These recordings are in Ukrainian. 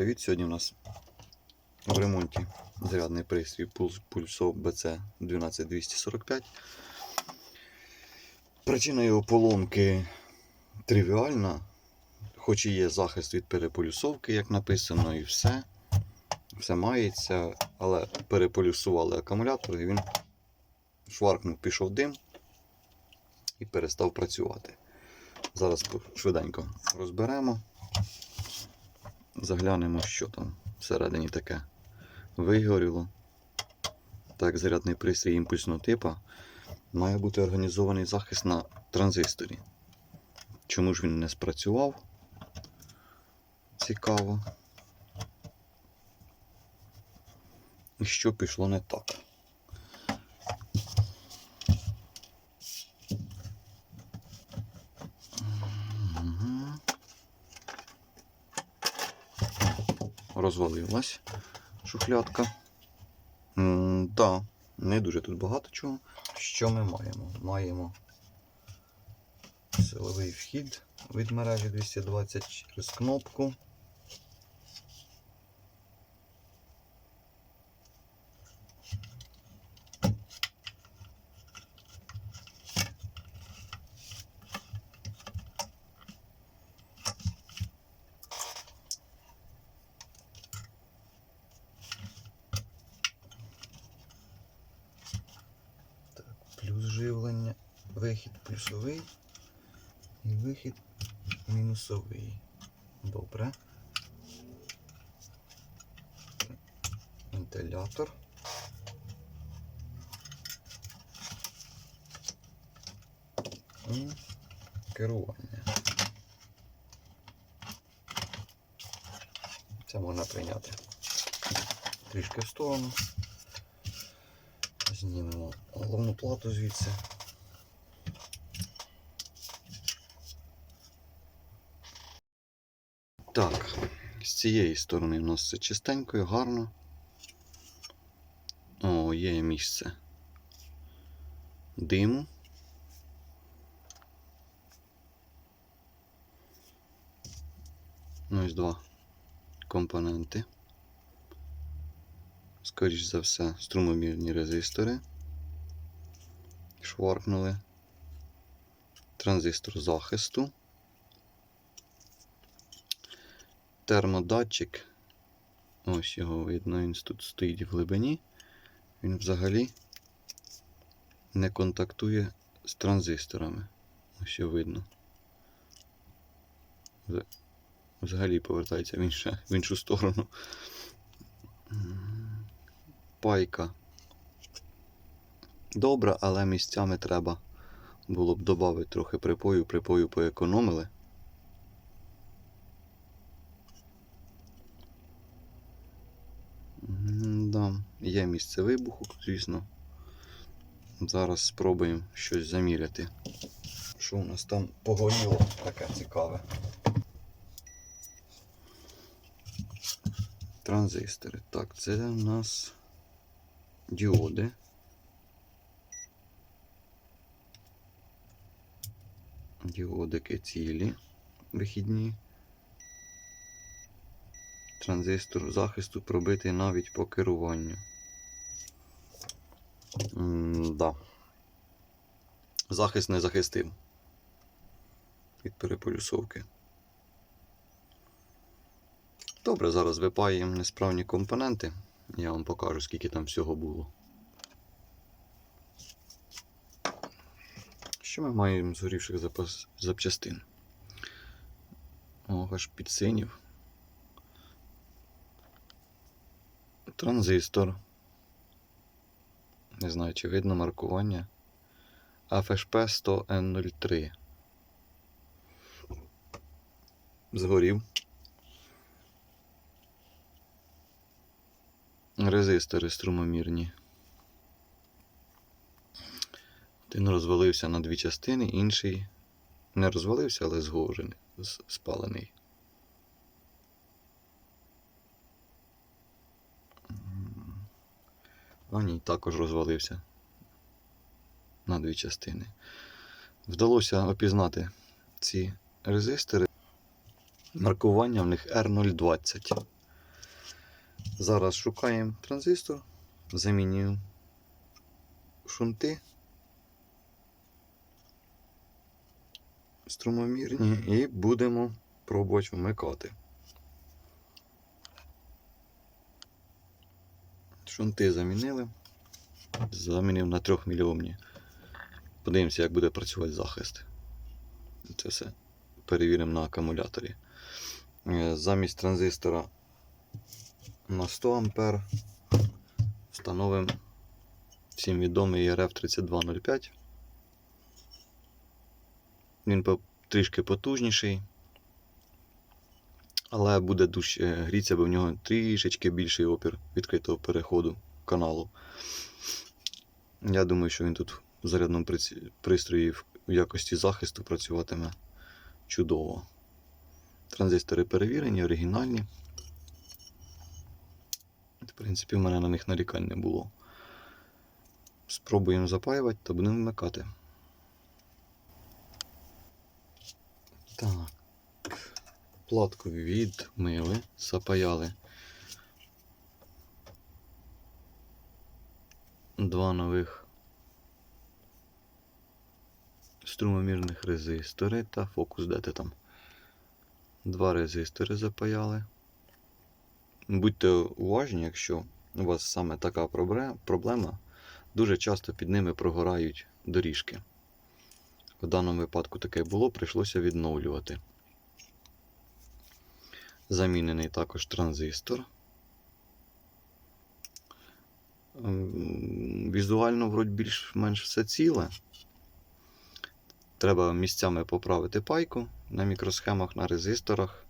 привіт! Сьогодні у нас в ремонті зарядний пристрій Pulso BC 12245. Причина його поломки тривіальна, хоч і є захист від переполюсовки, як написано, і все. Все мається, але переполюсували акумулятор і він шваркнув, пішов дим і перестав працювати. Зараз швиденько розберемо. Заглянемо, що там всередині таке вигоріло. Так, зарядний пристрій імпульсного типу має бути організований захист на транзисторі. Чому ж він не спрацював? Цікаво. І що пішло не так? Розвалилась шухлядка. М, да, не дуже тут багато чого. Що ми маємо? Маємо силовий вхід від мережі 220 через кнопку. Так, плюс живлення, вихід плюсовий і вихід мінусовий. Добре. Вентилятор. І керування. Це можна прийняти трішки в сторону. Знімемо головну плату звідси. Так, з цієї сторони у нас все чистенько і гарно. О, є місце диму. Ну, ось два компоненти. Скоріш за все, струмомірні резистори. Шваркнули. Транзистор захисту. Термодатчик. Ось його видно, він тут стоїть в глибині. Він взагалі не контактує з транзисторами. Ось його видно. Взагалі повертається в, інше, в іншу сторону. Пайка. Добра, але місцями треба було б додати трохи припою, припою поекономили. Да, є місце вибуху, звісно. Зараз спробуємо щось заміряти. Що у нас там погоріло таке цікаве. Транзистори. Так, це у нас діоди. Діодики цілі вихідні. Транзистор захисту пробитий навіть по керуванню. М, да. Захист не захистив від переполюсовки. Добре, зараз випаємо несправні компоненти. Я вам покажу, скільки там всього було. Що ми маємо згорівших запас... запчастин? О, аж підсинів. Транзистор. Не знаю, чи видно маркування. FHP 100N03. Згорів. Резистори струмомірні. Один розвалився на дві частини, інший не розвалився, але згорений, спалений. А ні, також розвалився на дві частини. Вдалося опізнати ці резистори. Маркування в них R020. Зараз шукаємо транзистор, замінюємо шунти струмомірні і будемо пробувати вмикати. Шунти замінили. Замінив на 3 мільйомні. Подивимося, як буде працювати захист. Це все перевіримо на акумуляторі. Е, Замість транзистора на 100 А встановимо всім відомий RF3205. Він трішки потужніший, але буде дужче гріться, бо в нього трішечки більший опір відкритого переходу каналу. Я думаю, що він тут в зарядному пристрої в якості захисту працюватиме чудово. Транзистори перевірені, оригінальні. В принципі, в мене на них нарікань не було. Спробуємо запаювати та будемо вмикати. Так. Платку відмили, запаяли. Два нових струмомірних резистори та фокус, де ти там. Два резистори запаяли. Будьте уважні, якщо у вас саме така проблема, дуже часто під ними прогорають доріжки. В даному випадку таке було, прийшлося відновлювати. Замінений також транзистор. Ем, Візуально, вроді, більш-менш все ціле. Треба місцями поправити пайку на мікросхемах, на резисторах.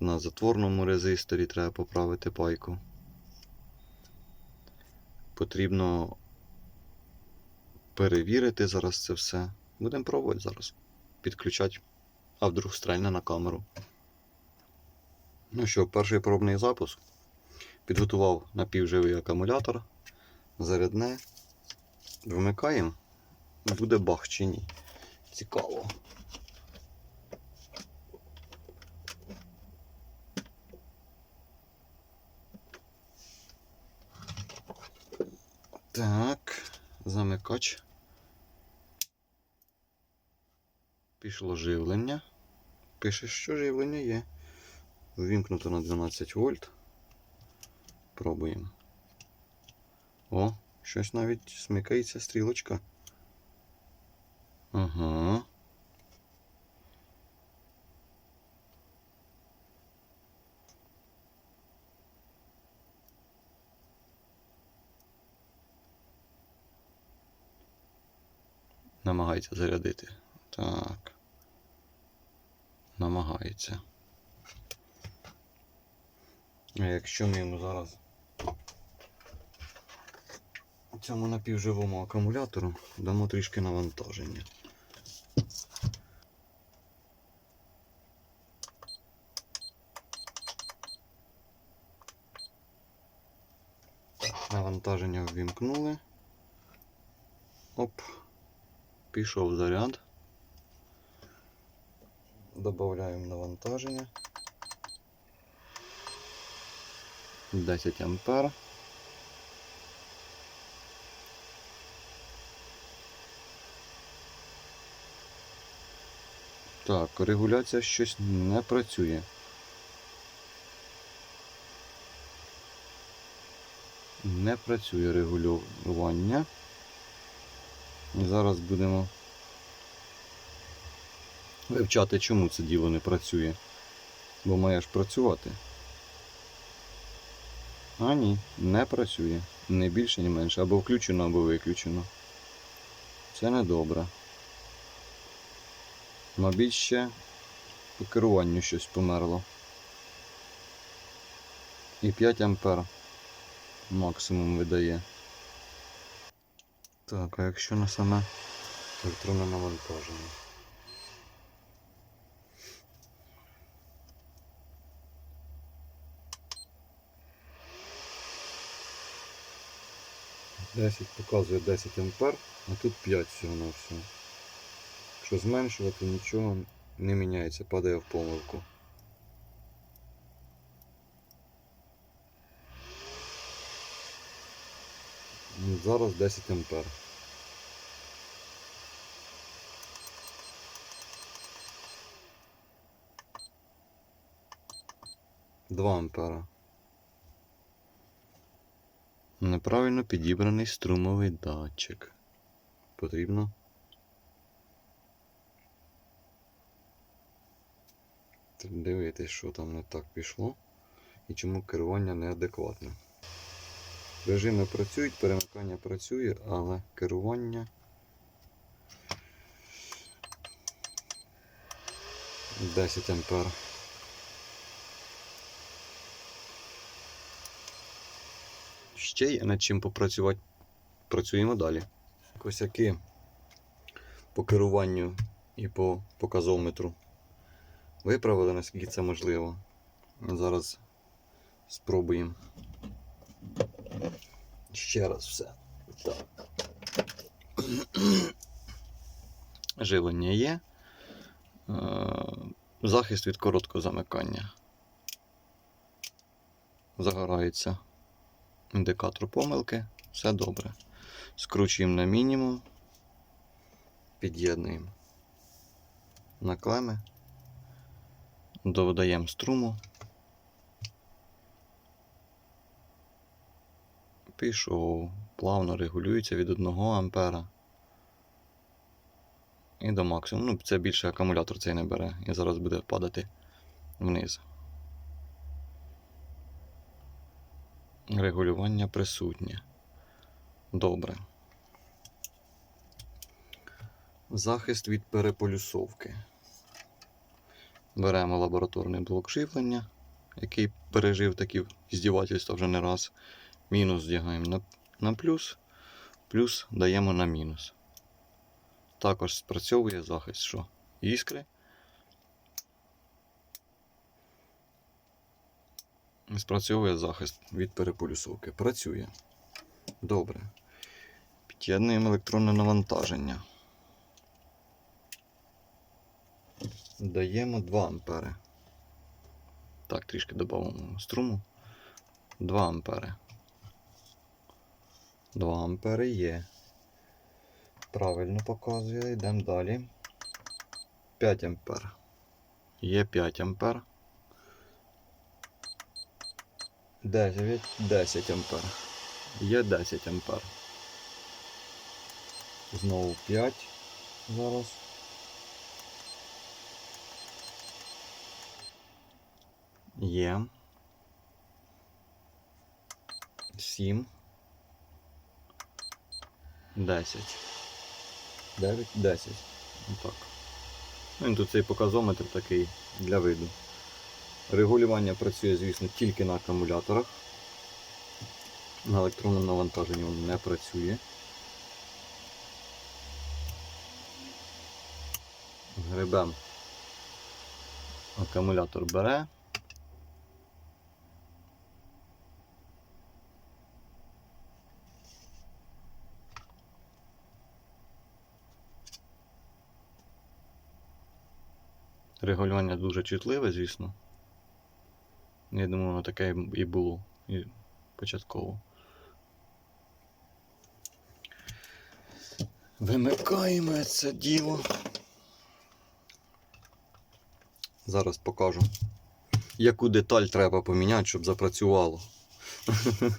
На затворному резисторі треба поправити пайку. Потрібно перевірити зараз це все. Будемо пробувати зараз. Підключати, а вдруг стрельне на камеру. Ну що, перший пробний запуск. Підготував напівживий акумулятор. Зарядне. Вмикаємо. Буде бах чи ні. Цікаво. Так, замикач. Пішло живлення. Пише, що живлення є. Ввімкнуто на 12 вольт. Пробуємо. О, щось навіть смикається стрілочка. Ага. Намагається зарядити. Так. Намагається. Якщо ми йому зараз цьому напівживому акумулятору дамо трішки навантаження. Навантаження ввімкнули. Оп. Пішов заряд. Добавляємо навантаження. 10 ампер. Так, регуляція щось не працює. Не працює регулювання. Зараз будемо вивчати, чому це діло не працює. Бо має ж працювати. А ні, не працює. Не більше, ні менше. Або включено, або виключено. Це не добре. Мабуть, ще по керуванню щось померло. І 5 ампер максимум видає. Так, а якщо на саме електронне навантаження? 10 показує 10 ампер, а тут 5 всього на все. Якщо зменшувати, нічого не міняється, падає в помилку. Ну, зараз 10 ампер. Два ампера. Неправильно підібраний струмовий датчик. Потрібно. Дивитись, що там не так пішло і чому керування неадекватне. Режими працюють, перемикання працює, але керування. Десять ампер. Ще є над чим попрацювати. Працюємо далі. Косяки по керуванню і по показометру виправили, наскільки це можливо. Зараз спробуємо ще раз все. Так. Живлення є. Е, Захист від короткого замикання. Загорається індикатор помилки. Все добре. Скручуємо на мінімум. Під'єднуємо на клеми. Додаємо струму. Пішов, плавно регулюється від 1 ампера. І до максимуму. Ну, це більше акумулятор цей не бере. І зараз буде падати вниз. Регулювання присутнє. Добре. Захист від переполюсовки. Беремо лабораторний блок живлення, який пережив такі здівательства вже не раз. Мінус вдягаємо на, на плюс, плюс даємо на мінус. Також спрацьовує захист, що іскри. Спрацьовує захист від переполюсовки. Працює. Добре. Під'єднуємо електронне навантаження. Даємо 2 ампери. Так, трішки додамо струму. 2 ампери. 2 ампери є. Правильно показує, йдемо далі. 5 ампер. Є 5 ампер. 9, 10 ампер. Є 10 ампер. Знову 5 зараз. Є. 7. 10. 9, 10. Отак. Ну, і тут цей показометр такий для виду. Регулювання працює, звісно, тільки на акумуляторах. На електронному навантаженні воно не працює. Грибем. Акумулятор бере. Регулювання дуже чутливе, звісно. Я думаю, таке і було і початково. Вимикаємо це діло. Зараз покажу, яку деталь треба поміняти, щоб запрацювало.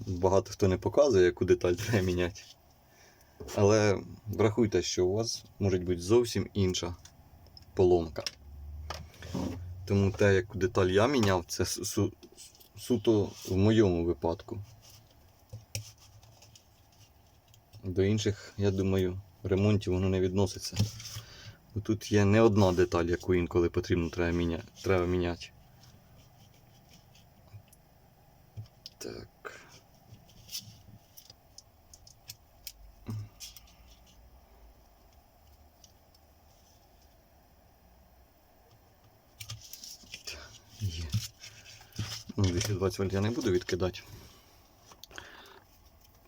Багато хто не показує, яку деталь треба міняти. Але врахуйте, що у вас може бути зовсім інша поломка. Тому те, яку деталь я міняв, це су- суто в моєму випадку. До інших, я думаю, ремонтів воно не відноситься. Бо Тут є не одна деталь, яку інколи потрібно треба міняти. Треба міняти. Так. 220 вольт я не буду відкидати.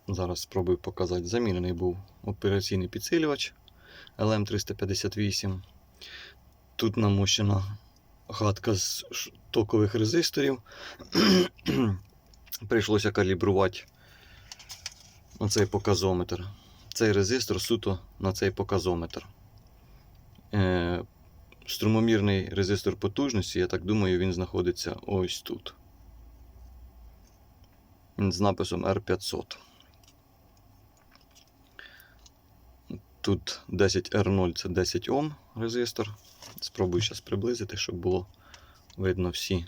Зараз спробую показати. Замінений був операційний підсилювач LM358. Тут намощена хатка з токових резисторів. Прийшлося калібрувати оцей показометр. Цей резистор суто на цей показометр. Е, струмомірний резистор потужності, я так думаю, він знаходиться ось тут. З написом R500. Тут 10R0 це 10 Ом резистор. Спробую зараз приблизити, щоб було видно всі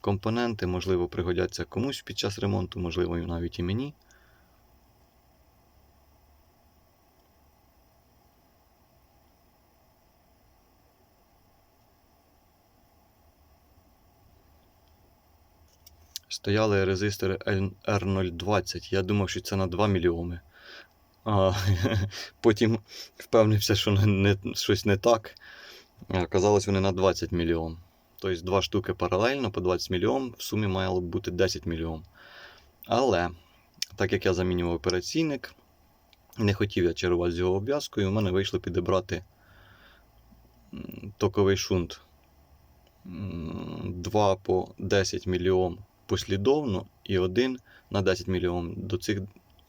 компоненти. Можливо, пригодяться комусь під час ремонту, можливо, навіть і мені. Стояли резистори R020. Я думав, що це на 2 мільйони. А потім впевнився, що не, щось не так. А Оказалось, вони на 20 мільйон. Тобто два штуки паралельно по 20 мільйон, в сумі мало б бути 10 мільйон. Але, так як я замінював операційник, не хотів я чарувати з його обв'язкою, у мене вийшло підібрати токовий шунт 2 по 10 мільйон послідовно і один на 10 мільйон до цих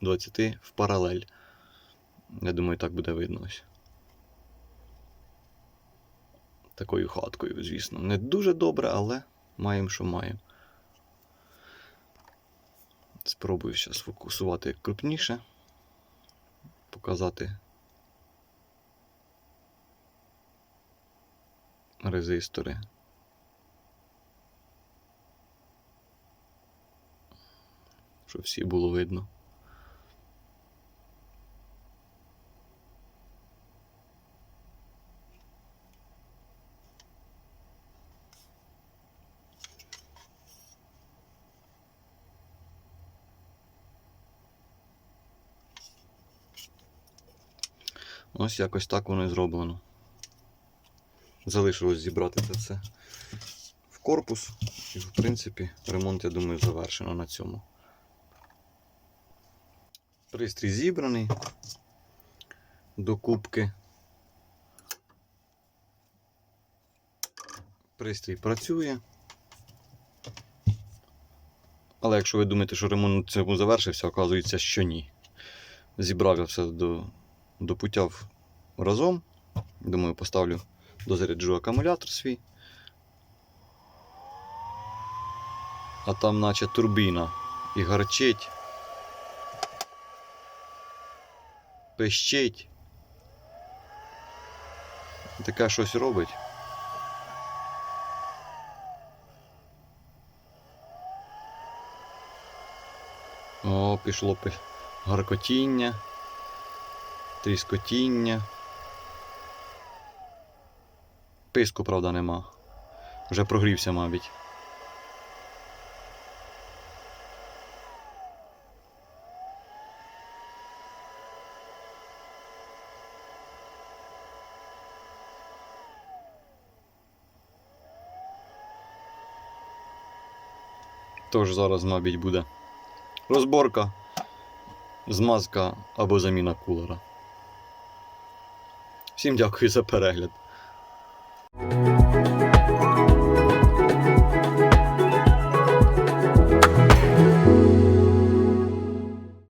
20 в паралель. Я думаю, так буде видно ось. Такою хаткою, звісно. Не дуже добре, але маємо, що маємо. Спробую зараз фокусувати крупніше. Показати резистори. Щоб всі було видно. Ось якось так воно і зроблено. Залишилось зібрати це все в корпус. І, в принципі, ремонт, я думаю, завершено на цьому. Пристрій зібраний до кубки. Пристрій працює. Але якщо ви думаєте, що ремонт цьому завершився, оказується, що ні. Зібрав я все до, допутяв разом. Думаю, поставлю, дозаряджу акумулятор свій. А там наче турбіна і гарчить. Пищить. Таке щось робить. О, пішло гаркотіння, тріскотіння. Писку, правда, нема. Вже прогрівся, мабуть. Тож зараз, мабуть, буде розборка, змазка або заміна кулера. Всім дякую за перегляд.